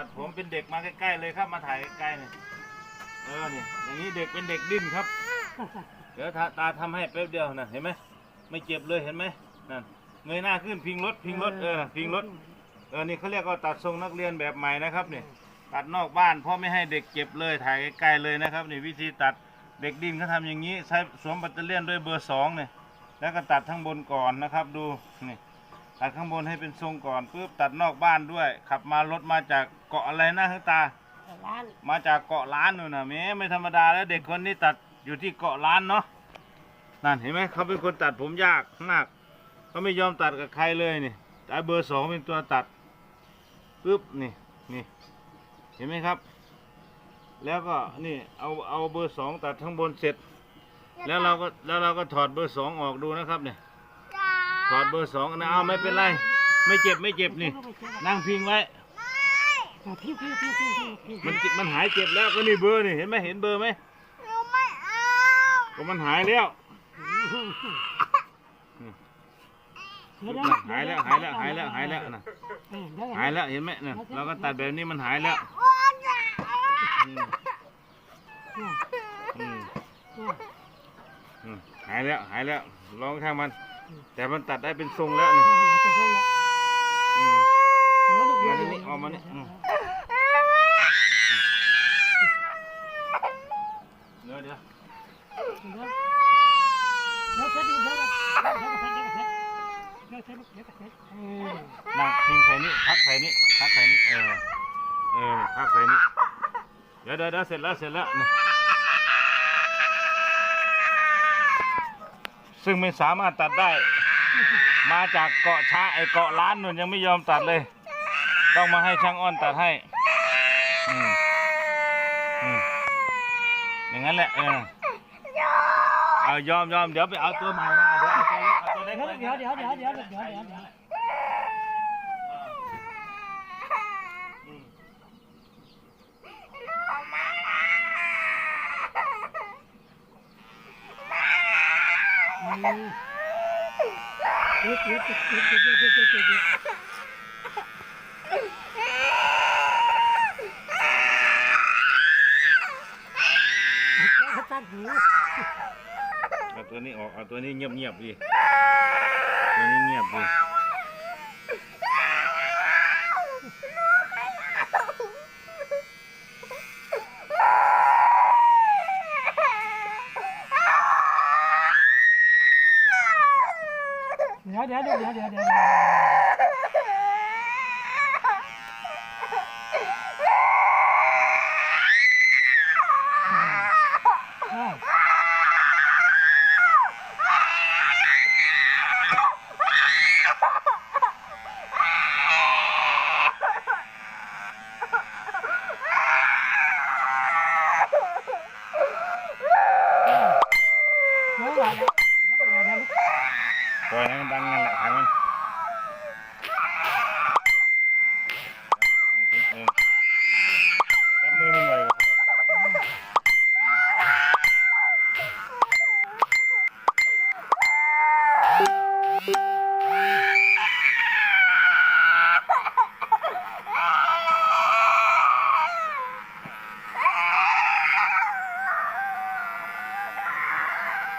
ตัดผมเป็นเด็กมาใกล้ๆเลยครับมาถ่ายใกล้ๆเนี่ยเออนี่อย่างนี้เด็กเป็นเด็กดิ้นครับ เดี๋ยวตาตาทำให้แป๊บเดียวนะเห็นไหมไม่เจ็บเลยเห็นไหมนั่นเงยหน้าขึ้นพิงรถพิงรถเออพิงรถเออนี่เขาเรียกว่าตัดทรงนักเรียนแบบใหม่นะครับนี่ตัดนอกบ้านเพราะไม่ให้เด็กเจ็บเลยถ่ายใกล้ๆเลยนะครับนี่วิธีตัดเด็กดิ้นเขาทำอย่างนี้ใช้สวมแบตเตอรี่ยนด้วยเบอร์สองเนี่ยแล้วก็ตัดทั้งบนก่อนนะครับดูนี่ ตัดข้างบนให้เป็นทรงก่อนปุ๊บตัดนอกบ้านด้วย ขับมารถมาจากเกาะอะไรนะคุณตา ร้านมาจากเกาะล้านนู่นนะแหม่ไม่ธรรมดาแล้วเด็กคนนี้ตัดอยู่ที่เกาะล้านเนาะนั่นเห็นไหมเขาเป็นคนตัดผมยากมากเขาไม่ยอมตัดกับใครเลยนี่แต่เบอร์สองเป็นตัวตัดปึ๊บนี่นี่เห็นไหมครับ แล้วก็นี่เอาเอาเบอร์สองตัดข้างบนเสร็จ แล้วเราก็แล้วเราก็ถอดเบอร์สองออกดูนะครับเนี่ย ถอดเบอร์สองนะเอาไม่เป็นไร ไม่เจ็บไม่เจ็บนี่ นั่งพิงไว้ พี่พี่พี่พี่พี่มันจิมันหายเจ็บแล้วก็นี่เบอร์นี่เห็นไหมเห็นเบอร์ไหมหนูไม่เอาก็มันหายแล้ว หายแล้วหายแล้วหายแล้วหายแล้วนะหายแล้วเห็นไหมน่ะเราก็ตัดแบบนี้มันหายแล้วโอ้ยอย่าอืมอืมอืมหายแล้วหายแล้วลองข้างมัน แต่มันตัดได้เป็นทรงแล้วนี่อืมมานี่นี่ออกมานี่อืมเดี๋ยวเดี๋ยวนั่งพิงใส่นี่พักใส่นี่พักใส่นี่เออเออพักใส่นี่เดี๋ยวเดี๋ยวเดี๋ยวเสร็จแล้วเสร็จแล้วนี่ ซึ่งไม่สามารถตัดได้ มาจากเกาะช้าไอเกาะล้านนู่นยังไม่ยอมตัดเลย ต้องมาให้ช่างอ้อนตัดให้อืมอืมอย่างนั้นแหละเออเอายอมยอมเดี๋ยวไปเอาตัวใหม่มาเดี๋ยวเอาตัวเอาตัวเล็ก เดี๋ยวเดี๋ยวเดี๋ยวเดี๋ยวเดี๋ยวเดี๋ยว เอาตัวนี้ออก เอาตัวนี้เงียบเงียบๆดิ ตัวนี้เงียบดิ เดี๋ยว เดี๋ยวเดี๋ยว rồi anh đang ngăn lại thằng anh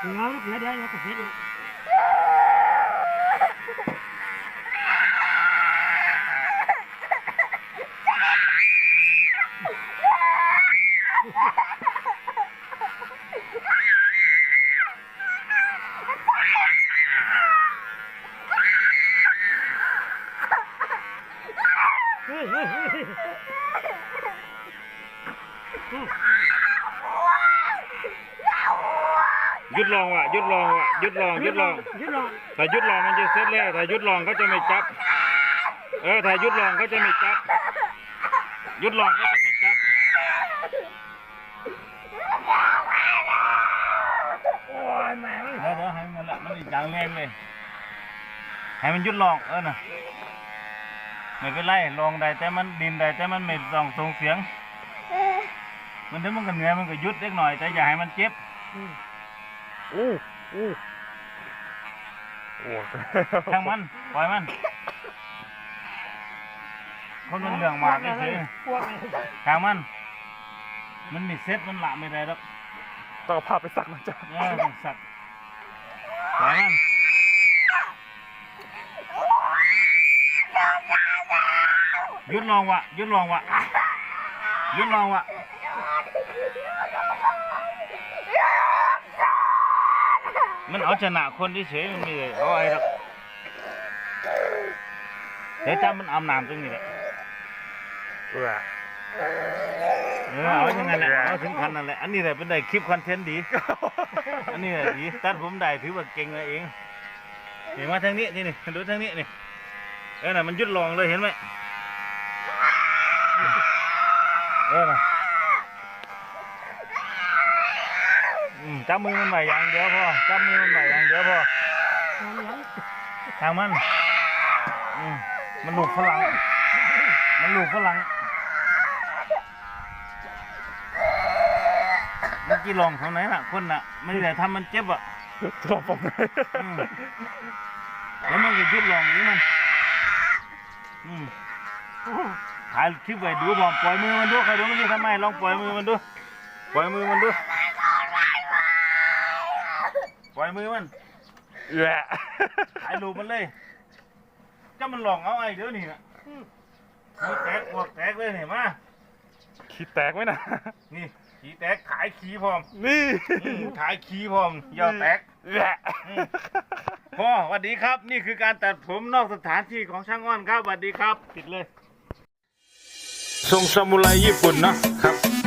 Nggak, nggak ada, nggak kefit. ยุดลองว่ะยุดลองว่ะยุดลองยุดลองถ้ายุดลองมันจะเซตแล้วถ้ายุดลองก็จะไม่จับ เออถ้ายุดลองก็จะไม่จับ ยุดลองก็จะไม่จับ เดี๋ยวเดี๋ยวให้มันละมันอีกอย่างแรงเลย ให้มันหยุดลองเออน่ะไม่เป็นไรลองได้แต่มันดินได้แต่มันไม่ต้องส่งเสียง มันเดี๋ยวมันก็เหนื่อยมันก็หยุดเล็กหน่อย แต่อย่าให้มันเจ็บอู้อู้โอ้ช่างมันปล่อยมันคนมันเรื่องมากเฉยพวกอะไรๆทางมัน มันมีเซ็ตมันละไม่ได้หรอกต้องเอาผ้าไปซักนะจ๊ะเออต้องสัตว์ทางมันหยุดลองวะหยุดลองวะหยุดลองวะมันเอาชนะคนที่เฉยๆมันไม่เลยเอาไอ้หรอกเดี๋ยวจำมันอาบน้ำตรงนี้แหละ เออเออเอาอย่างนั้นแหละเอาถึงคันนั่นแหละ อันนี้แหละเป็นได้คลิปคอนเทนต์ดี อันนี้แหละดีตัดผมได้ถือว่าเก่งเลยเองเห็นมาทางนี้นี่นี่ดูทางนี้นี่ เออน่ะมันยุดลองเลยเห็นไหมเออน่ะอืมจับมือมันไว้อย่างเดียวพอจับมือมันไว้อย่างเดียวพอทางหลังทางมันอืมมันลูกฝรั่ง มันลูกฝรั่งเมื่อกี้ลองเท่าไหนน่ะ คนน่ะไม่ได้ทำมันเจ็บอะจะลองฟังไหมอืมแล้วมันก็ยุดลองนี่มันอืมถ่ายคลิปไว้ดูบอกปล่อยมือมันดูใครดูมันจะทำไมลองปล่อยมือมันดู ปล่อยมือมันดู ปล่อยมือมันเออถ่ายรูปมันเลยจะมันหลอกเอาไอ้เดี๋ยวนี้นะหัวแตกหัวแตกเลยเนี่ยมาขี้แตกไหมนะ นี่ ขี้แตกขายขี้พร้อมนี่อืมขายขี้พร้อมยอดแตกเออพ่อสวัสดีครับ นี่คือการตัดผมนอกสถานที่ของช่างอ้อนครับสวัสดีครับปิดเลย ทรงซามูไรญี่ปุ่นเนาะครับ